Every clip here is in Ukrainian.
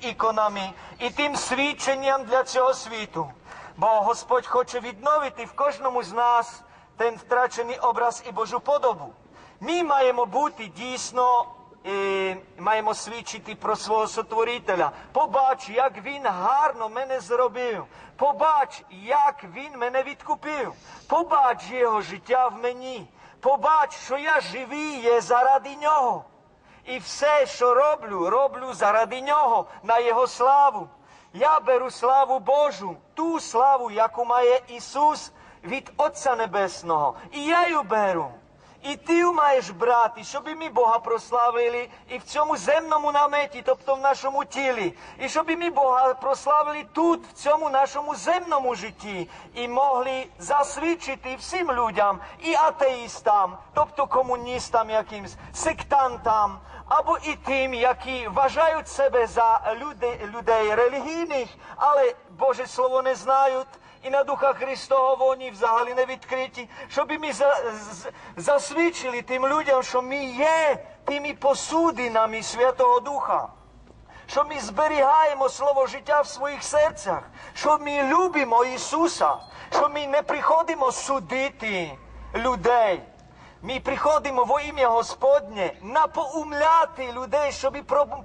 іконами і тим свідченням для цього світу. Бо Господь хоче відновити в кожному з нас ten втрачений образ і Божу подобу. Ми маємо бути дійсно, е, маємо свідчити про свого сотворителя. Побач, як він гарно мене зробив. Побач, як він мене відкупив. Побач його життя в мені. Побач, що я живий є заради нього. І все, що роблю, роблю заради нього, на Його славу. Я беру славу Божу, ту славу, яку має Ісус від Отця Небесного. І я її беру. І ти маєш брати, щоб і ми Бога прославили і в цьому земному наметі, тобто в нашому тілі, і щоб і ми Бога прославили тут, в цьому нашому земному житті, і могли засвідчити всім людям, і атеїстам, тобто комуністам якимсь, сектантам, або і тим, які вважають себе за людей, людей релігійних, але Боже Слово не знають. І на Духа Христового вони взагалі не відкриті, щоб ми за, з- засвідчили тим людям, що ми є тими посудинами Святого Духа, що ми зберігаємо слово життя в своїх серцях, що ми любимо Ісуса, що ми не приходимо судити людей. Ми приходимо во ім'я Господнє напоумляти людей, щоб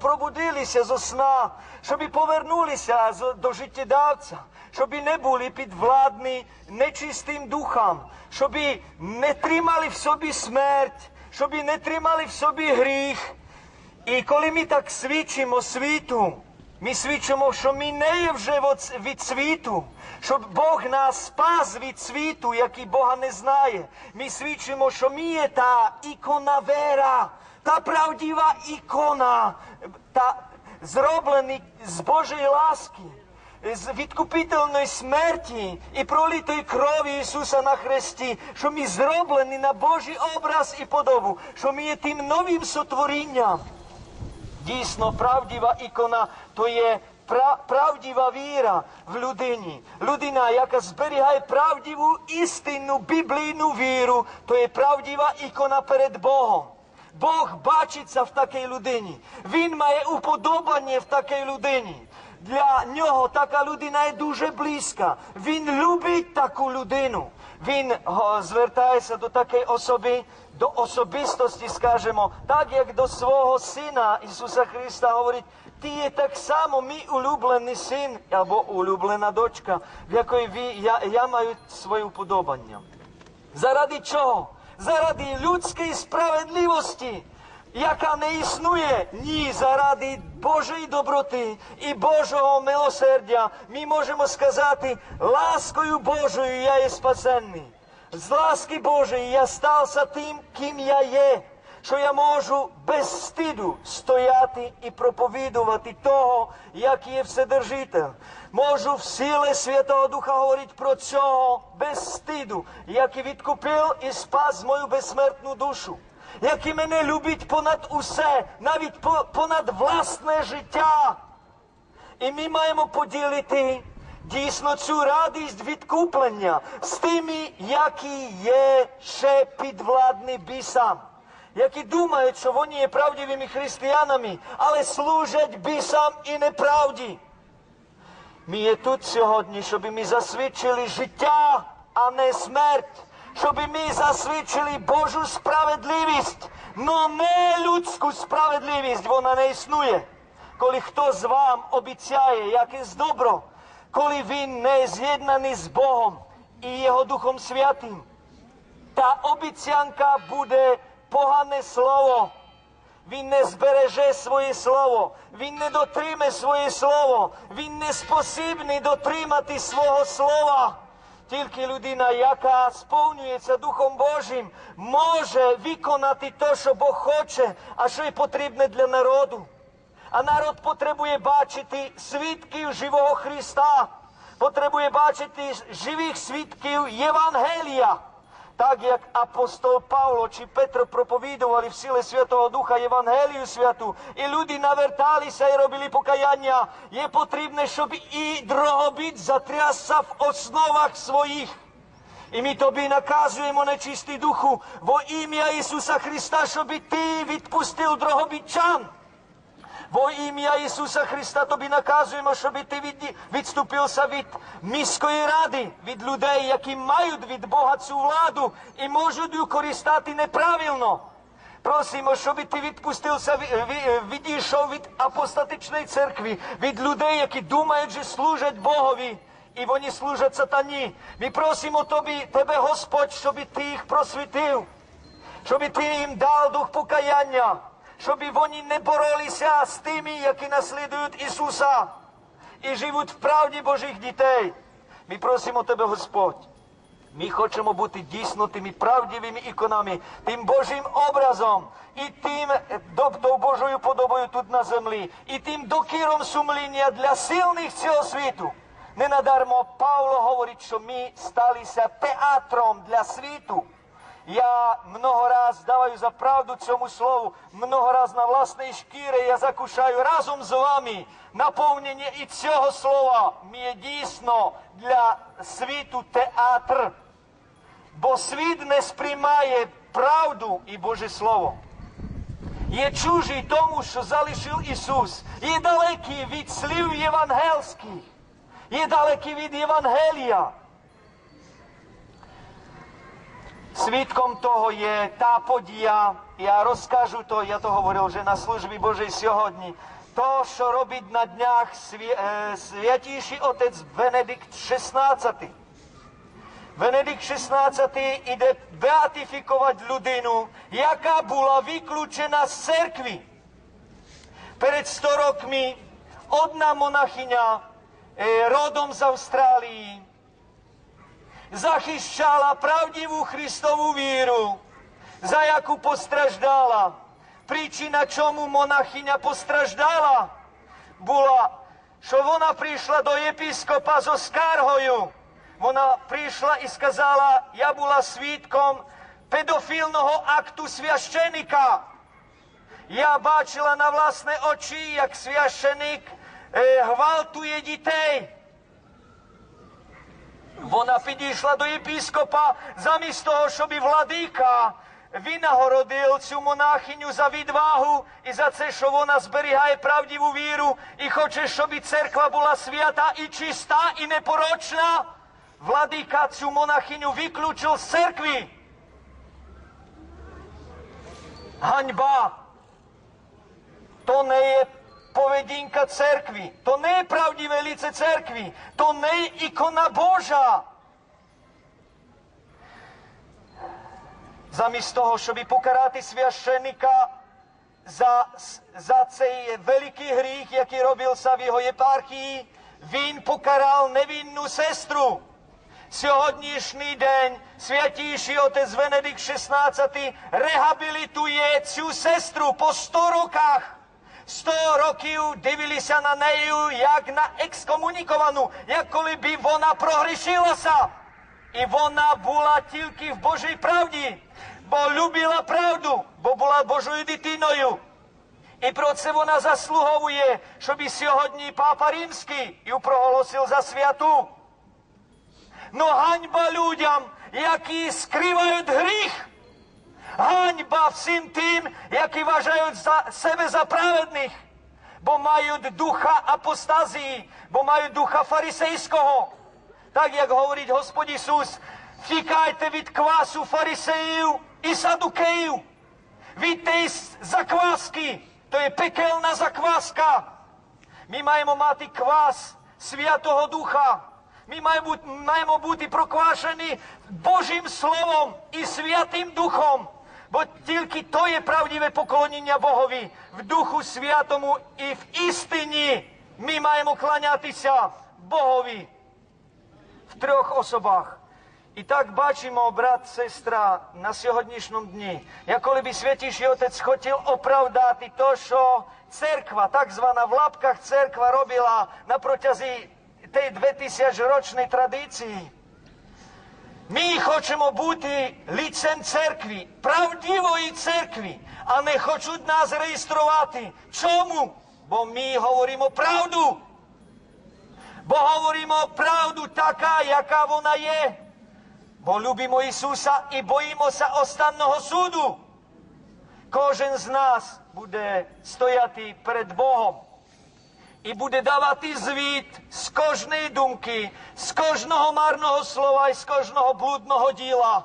пробудилися зо сна, щоб повернулися до життєдавця, щоб не були підвладні нечистим духам, щоб не тримали в собі смерть, щоб не тримали в собі гріх. І коли ми так свідчимо світу, ми свідчимо, що ми не є вже від світу, щоб Бог нас спас від світу, який Бога не знає. Ми свідчимо, що ми є та ікона вера, та правдива ікона, та зроблений з Божої ласки. З відкупительної смерті і пролитої крові Ісуса на хресті, що ми зроблені на Божий образ і подобу, що ми є тим новим сотворінням. Дійсно, правдива ікона то є пра- правдива віра в людині. Людина, яка зберігає правдиву істинну біблійну віру, то є правдива ікона перед Богом. Бог бачиться в такій людині. Він має уподобання в такій людині. Для нього така людина є дуже близька. Він любить таку людину. Він звертається до такої особи, до особистості, скажімо, так як до свого сина Ісуса Христа говорить, ти є так само мій улюблений син або улюблена дочка, в якої ви, я, я маю своє уподобання. Заради чого? Заради людської справедливості, яка не існує ні заради Божої доброти і Божого милосердя. Ми можемо сказати, ласкою Божою я є спасенний. З ласки Божої я стався тим, ким я є, що я можу без стиду стояти і проповідувати того, як є Вседержитель. Можу в силі Святого Духа говорити про цього без стиду, який відкупив і спас мою безсмертну душу, який мене любить понад усе, навіть по- понад власне життя. І ми маємо поділити дійсно цю радість відкуплення з тими, які є ще підвладні бісам, які думають, що вони є правдивими християнами, але служать бісам і неправді. Ми є тут сьогодні, щоб ми засвідчили життя, а не смерть, щоб ми засвідчили Божу справедливість, но не людську справедливість, вона не існує. Коли хтось вам обіцяє якесь добро, коли він не з'єднаний з Богом і Його Духом Святим, та обіцянка буде погане слово. Він не збереже своє слово, він не дотриме своє слово, він не спосібний дотримати свого слова. Тільки людина, яка сповнюється Духом Божим, може виконати те, що Бог хоче, а що й потрібне для народу. А народ потребує бачити свідків живого Христа, потребує бачити живих свідків Євангелія. Так як апостол Павло чи Петро проповідували в силі Святого Духа Євангелію святу, і люди наверталися і робили покаяння, є потрібне, щоб і дрогобіт затрясся в основах своїх. І ми тобі наказуємо, нечистий духу, во ім'я Ісуса Христа, щоб ти відпустив дрогобітчан. Во ім'я Ісуса Христа тобі наказуємо, щоб ти від, відступився від міської ради, від людей, які мають від Бога цю владу і можуть її користати неправильно. Просимо, щоб ти відпустився, ві- ві- відійшов від апостатичної церкви, від людей, які думають, що служать Богові, і вони служать сатані. Ми просимо тобі, тебе, Господь, щоб ти їх просвітив, щоб ти їм дав дух покаяння, щоб вони не боролися з тими, які наслідують Ісуса і живуть в правді Божих дітей. Ми просимо тебе, Господь. Ми хочемо бути дійсно тими правдивими іконами, тим Божим образом і тим тобто Божою подобою тут на землі, і тим докіром сумління для сильних цього світу. Ненадармо Павло говорить, що ми сталися театром для світу. Я много раз даваю за правду цьому слову, много раз на власній шкірі я закушаю разом з вами наповнення і цього слова. Є дійсно для світу театр. Бо світ не сприймає правду і Боже Слово. Є чужий тому, що залишив Ісус. Є далекий від слів євангельських. Є далекий від Євангелія. Свідком того є та подія, я розкажу то, я то говорив вже на службі Божій сьогодні. То, що робить на днях сві, е, святіший отець Венедикт XVI. Венедикт XVI іде беатифікувати людину, яка була виключена з церкви. Перед 100 роками одна монахиня е, родом з Австралії zachyšťala pravdivú Christovú víru, za jakú postraždala. Príčina, čomu monachyňa postraždala, bola, že ona prišla do episkopa zo Skarhoju. Ona prišla i skazala, ja bola svítkom pedofilného aktu sviaščenika. Ja báčila na vlastné oči, jak sviaščenik e, eh, hvaltuje ditej. Вона підійшла до єпіскопа замість того, щоб і владика винагородив цю монахиню за відвагу і за це, що вона зберігає правдиву віру і хоче, щоб і церква була свята і чиста, і непорочна. Владика цю монахиню виключив з церкви. Ганьба. То не є поведінка церкви, то не правдиве лице церкви, то не ікона Божа. Замість того, щоб покарати священника за, за цей великий гріх, який робився в його єпархії, він покарав невинну сестру. Сьогоднішній день святіший отець Венедикт XVI рehabilituje цю сестру по 100 роках. 100 років дивилися на нею як на екскомуніковану, як коли б вона прогрішилася. І вона була тільки в Божій правді, бо любила правду, бо була Божою дитиною. І про це вона заслуговує, щоб і сьогодні Папа Римський її проголосив за святу. Но ганьба людям, які скривають гріх. Ганьба всім тим, які вважають за себе за праведних, бо мають духа апостазії, бо мають духа фарисейського. Так як говорить Господь Ісус, тікайте від квасу фарисеїв і садукеїв, від тієї закваски, то є пекельна закваска. Ми маємо мати квас Святого Духа. Ми маємо бути, проквашені Божим Словом і Святим Духом. Бо тільки то є правдиве поклоніння Богові в Духу Святому і в істині. Ми маємо кланятися Богові в трьох особах. І так бачимо, брат, сестра, на сьогоднішньому дні, як коли би Святіший Отець хотів оправдати то, що церква, так звана в лапках церква робила на протязі тієї 2000-річної традиції. Ми хочемо бути лицем церкви, правдивої церкви, а не хочуть нас реєструвати. Чому? Бо ми говоримо правду. Бо говоримо правду така, яка вона є. Бо любимо Ісуса і боїмося останнього суду. кожен з нас буде стояти перед Богом і буде давати звіт з кожної думки, з кожного марного слова і з кожного блудного діла.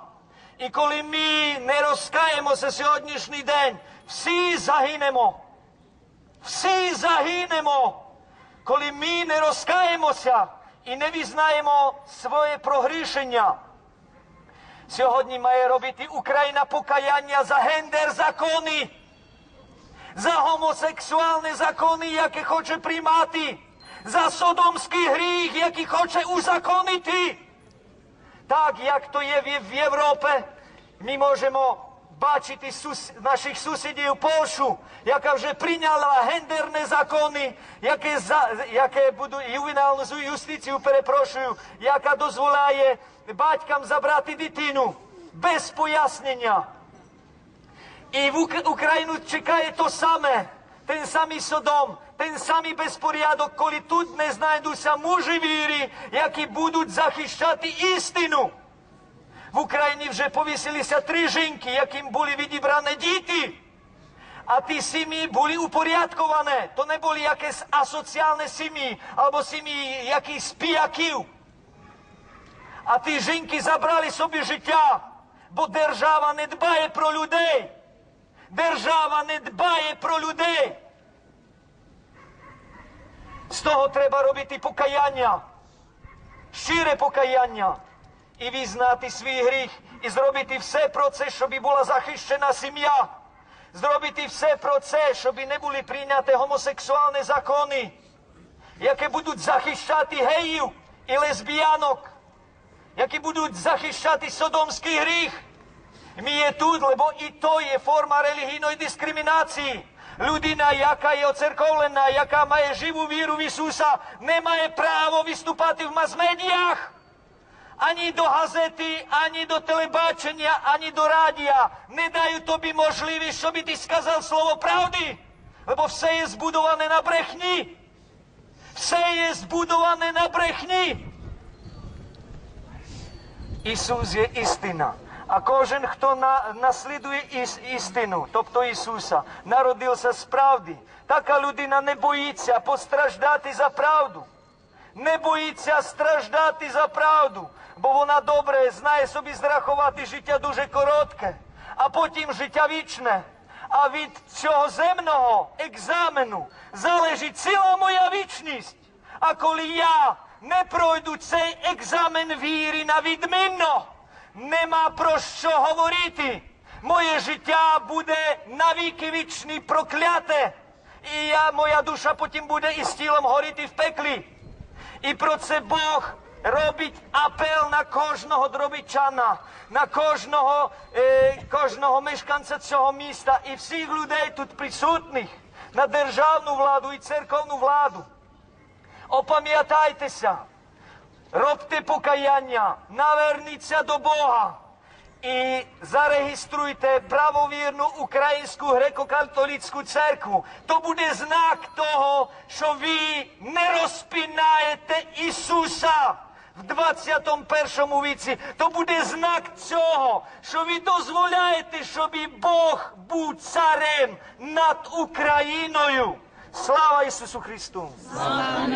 І коли ми не розкаємося сьогоднішній день, всі загинемо. Всі загинемо, коли ми не розкаємося і не візнаємо своє прогрішення. Сьогодні має робити Україна покаяння за гендер закони, за гомосексуальні закони, які хоче приймати, за содомський гріх, який хоче узаконити. Так, як то є в- в Європі, ми можемо бачити сус- наших сусідів Польщу, яка вже прийняла гендерні закони, яке, за, яке буду, ювенальну юстицію, перепрошую, яка дозволяє батькам забрати дитину без пояснення. І в Україну чекає то саме, ten самий Содом, ten самий безпорядок, коли тут не знайдуться мужі віри, які будуть захищати істину. В Україні вже повісилися три жінки, яким були відібрані діти. А ті сім'ї були упорядковані. То не були якісь асоціальні сім'ї або сім'ї якихось піяків. А ті жінки забрали собі життя, бо держава не дбає про людей. Держава не дбає про людей. З того треба робити покаяння, щире покаяння і візнати свій гріх, і зробити все про це, щоб була захищена сім'я. Зробити все про це, щоб не були прийняті гомосексуальні закони, які будуть захищати геїв і лесбіянок, які будуть захищати содомський гріх. Ми є тут, бо і то є форма релігійної дискримінації. Людина, яка є оцерковлена, яка має живу віру в Ісуса, не має право виступати в мас-медіях. Ані до газети, ані до телебачення, ані до радіа не дають тобі можливість, щоб ти сказав слово правди. Бо все є збудоване на брехні. Все є збудоване на брехні. Ісус є істина. А кожен, хто на, наслідує іс, істину, тобто Ісуса, народився з правди. Така людина не боїться постраждати за правду. Не боїться страждати за правду, бо вона добре знає собі зрахувати життя дуже коротке, а потім життя вічне. А від цього земного екзамену залежить ціла моя вічність. А коли я не пройду цей екзамен віри на відмінно, нема про що говорити. Моє життя буде навіки вічні прокляте, і я, моя душа потім буде із тілом горіти в пеклі. І про це Бог робить апел на кожного дробичана, на кожного, е, кожного мешканця цього міста і всіх людей тут присутніх, на державну владу і церковну владу. Опам'ятайтеся, робте покаяння, наверніться до Бога і зареєструйте правовірну українську греко-католицьку церкву. То буде знак того, що ви не розпінаєте Ісуса в 21 віці. То буде знак цього, що ви дозволяєте, щоб Бог був царем над Україною. Слава Ісусу Христу! Слава!